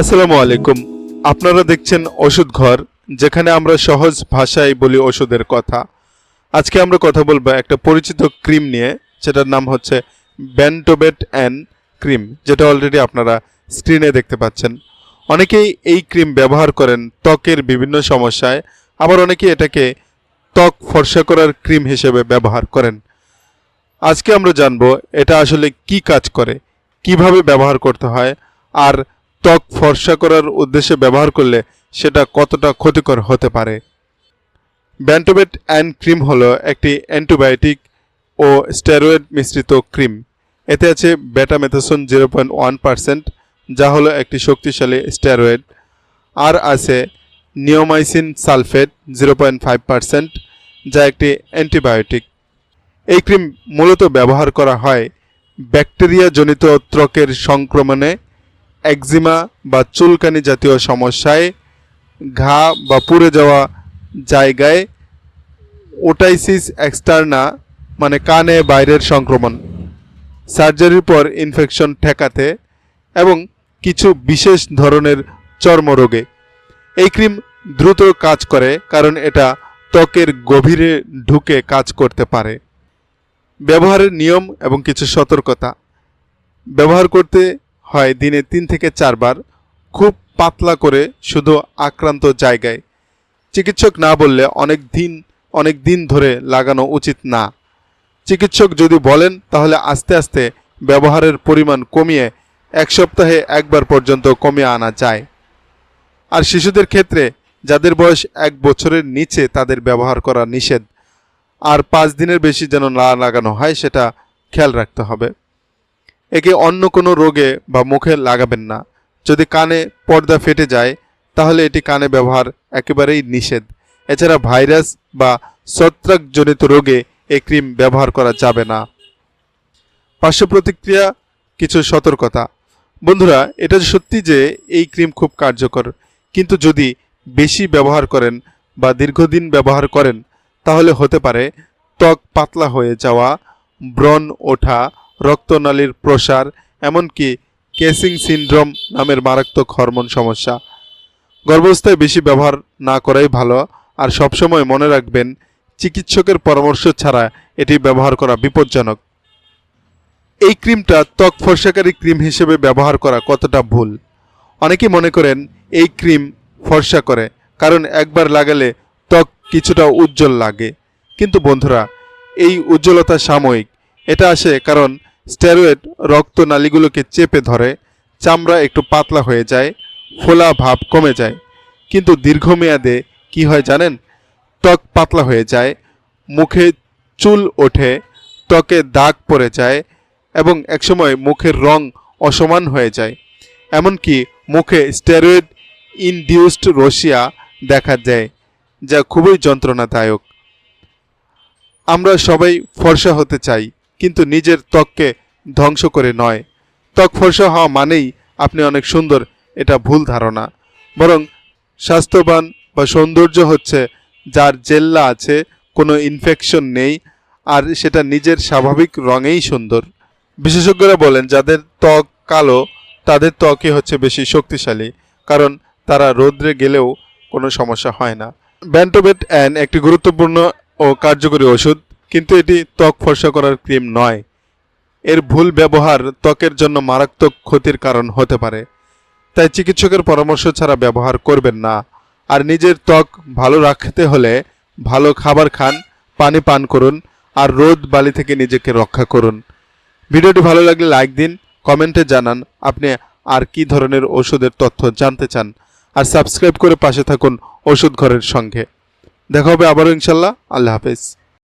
আসসালামু আলাইকুম। আপনারা দেখছেন ওষুধ ঘর, যেখানে আমরা সহজ ভাষায় বলি ওষুধের কথা। আজকে আমরা কথা বলব একটা পরিচিত ক্রিম নিয়ে, যেটার নাম হচ্ছে ব্যান্টোবেট অ্যান ক্রিম, যেটা অলরেডি আপনারা স্ক্রিনে দেখতে পাচ্ছেন। অনেকেই এই ক্রিম ব্যবহার করেন ত্বকের বিভিন্ন সমস্যায়, আবার অনেকে এটাকে ত্বক ফর্সা করার ক্রিম হিসেবে ব্যবহার করেন। আজকে আমরা জানব এটা আসলে কি কাজ করে, কীভাবে ব্যবহার করতে হয়, আর ত্বক ফর্সা করার উদ্দেশ্যে ব্যবহার করলে সেটা কতটা ক্ষতিকর হতে পারে? ব্যান্টোবেট অ্যান্ড ক্রিম হলো একটি অ্যান্টিবায়োটিক ও স্টেরয়েড মিশ্রিত ক্রিম। এতে আছে betamethasone zero point one percent, যা হলো একটি শক্তিশালী স্টেরয়েড। আর আছে neomycin sulphate zero point five percent, যা একটি অ্যান্টিবায়োটিক। এই ক্রিম মূলত ব্যবহার করা হয় ব্যাকটেরিয়া জনিত ত্বকের সংক্রমণে একজিমা বা চুলকানি জাতীয় সমস্যায় ঘা বা পুড়ে যাওয়া জায়গায় ওটাইসিস এক্সটার্না মানে কানে বাইরের সংক্রমণ, সার্জারির পর ইনফেকশন ঠেকাতে এবং কিছু বিশেষ ধরনের চর্মরোগে। এই ক্রিম দ্রুত কাজ করে কারণ এটা ত্বকের গভীরে ঢুকে কাজ করতে পারে। ব্যবহারের নিয়ম এবং কিছু সতর্কতা। ব্যবহার করতে হয় দিনে তিন থেকে চারবার, খুব পাতলা করে শুধু আক্রান্ত জায়গায়। চিকিৎসক না বললে অনেক দিন অনেক দিন ধরে লাগানো উচিত না। চিকিৎসক যদি বলেন, তাহলে আস্তে আস্তে ব্যবহারের পরিমাণ কমিয়ে এক সপ্তাহে একবার পর্যন্ত কমিয়ে আনা যায়। আর শিশুদের ক্ষেত্রে, যাদের বয়স এক বছরের নিচে তাদের ব্যবহার করা নিষেধ। আর পাঁচ দিনের বেশি যেন না লাগানো হয়, সেটা খেয়াল রাখতে হবে। একে অন্য কোনো রোগে বা মুখে লাগাবেন না। যদি কানে পর্দা ফেটে যায়, তাহলে এটি কানে ব্যবহার একেবারেই নিষেধ। এছাড়া ভাইরাস বা ছত্রাকজনিত রোগে এই ক্রিম ব্যবহার করা যাবে না। পার্শ্ব প্রতিক্রিয়া, কিছু সতর্কতা। বন্ধুরা, এটা সত্যি যে এই ক্রিম খুব কার্যকর, কিন্তু যদি বেশি ব্যবহার করেন বা দীর্ঘদিন ব্যবহার করেন, তাহলে হতে পারে ত্বক পাতলা হয়ে যাওয়া, ব্রণ ওঠা রক্তনালীর প্রসার, এমনকি কেসিং সিনড্রোম নামের মারাত্মক হরমোন সমস্যা। গর্ভাবস্থায় বেশি ব্যবহার না করাই ভালো, আর সবসময় মনে রাখবেন, চিকিৎসকের পরামর্শ ছাড়া এটি ব্যবহার করা বিপজ্জনক। এই ক্রিমটা ত্বক ফর্সাকারী ক্রিম হিসেবে ব্যবহার করা কতটা ভুল? অনেকেই মনে করেন, এই ক্রিম ফর্সা করে, কারণ একবার লাগালে ত্বক কিছুটা উজ্জ্বল লাগে। কিন্তু বন্ধুরা, এই উজ্জ্বলতা সাময়িক, এটা আসে কারণ স্টেরয়েড রক্তনালীগুলোকে চেপে ধরে, চামড়া একটু পাতলা হয়ে যায়, ফোলা ভাব কমে যায়। কিন্তু দীর্ঘমেয়াদে কি হয় জানেন? ত্বক পাতলা হয়ে যায়, মুখে চুল ওঠে, ত্বকে দাগ পড়ে যায় এবং একসময় মুখের রং অসমান হয়ে যায়। এমনকি মুখে স্টেরয়েড ইনডিউসড রশিয়া দেখা যায় যা খুবই যন্ত্রণাদায়ক। আমরা সবাই ফর্সা হতে চাই কিন্তু নিজের ত্বককে ধ্বংস করে নয়। ত্বক ফর্সা হওয়া মানেই আপনি অনেক সুন্দর, এটা ভুল ধারণা। বরং স্বাস্থ্যবান বা সৌন্দর্য হচ্ছে যার জেল্লা আছে, কোনো ইনফেকশন নেই, আর সেটা নিজের স্বাভাবিক রঙেই সুন্দর। বিশেষজ্ঞরা বলেন, যাদের ত্বক কালো, তাদের ত্বকই হচ্ছে বেশি শক্তিশালী, কারণ তারা রৌদ্রে গেলেও কোনো সমস্যা হয় না। ব্যান্টোবেট অ্যান একটি গুরুত্বপূর্ণ ও কার্যকরী ওষুধ। কিন্তু এটি ত্বক ফর্সা করার ক্রিম নয়। এর ভুল ব্যবহার ত্বকের জন্য মারাত্মক ক্ষতির কারণ হতে পারে। তাই চিকিৎসকের পরামর্শ ছাড়া ব্যবহার করবেন না। আর নিজের ত্বক ভালো রাখতে হলে ভালো খাবার খান, পানি পান করুন, আর রোদ বালি থেকে নিজেকে রক্ষা করুন। ভিডিওটি ভালো লাগলে লাইক দিন, কমেন্টে জানান আপনি আর কি ধরনের ওষুধের তথ্য জানতে চান। আর সাবস্ক্রাইব করে পাশে থাকুন ওষুধ ঘরের সঙ্গে। দেখা হবে আবারও ইনশাল্লাহ। আল্লাহ হাফেজ।